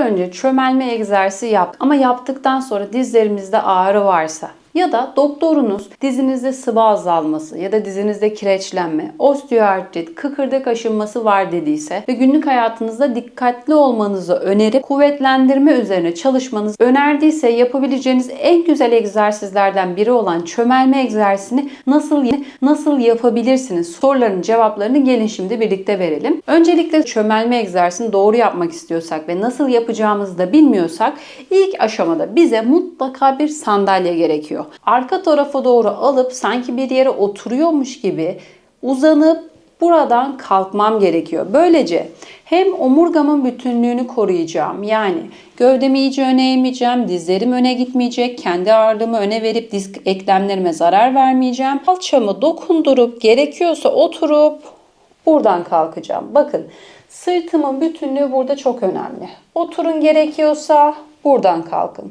önce çömelme egzersizi yap. Ama yaptıktan sonra dizlerimizde ağrı varsa ya da doktorunuz dizinizde sıvı azalması ya da dizinizde kireçlenme, osteoartrit, kıkırdak aşınması var dediyse ve günlük hayatınızda dikkatli olmanızı önerip kuvvetlendirme üzerine çalışmanızı önerdiyse yapabileceğiniz en güzel egzersizlerden biri olan çömelme egzersizini nasıl nasıl yapabilirsiniz soruların cevaplarını gelin şimdi birlikte verelim. Öncelikle çömelme egzersizini doğru yapmak istiyorsak ve nasıl yapacağımızı da bilmiyorsak ilk aşamada bize mutlaka bir sandalye gerekiyor. Arka tarafa doğru alıp sanki bir yere oturuyormuş gibi uzanıp buradan kalkmam gerekiyor. Böylece hem omurgamın bütünlüğünü koruyacağım. Yani gövdemi iyice öne eğmeyeceğim, dizlerim öne gitmeyecek, kendi ağırlığımı öne verip disk eklemlerime zarar vermeyeceğim. Kalçamı dokundurup gerekiyorsa oturup buradan kalkacağım. Bakın sırtımın bütünlüğü burada çok önemli. Oturun gerekiyorsa buradan kalkın.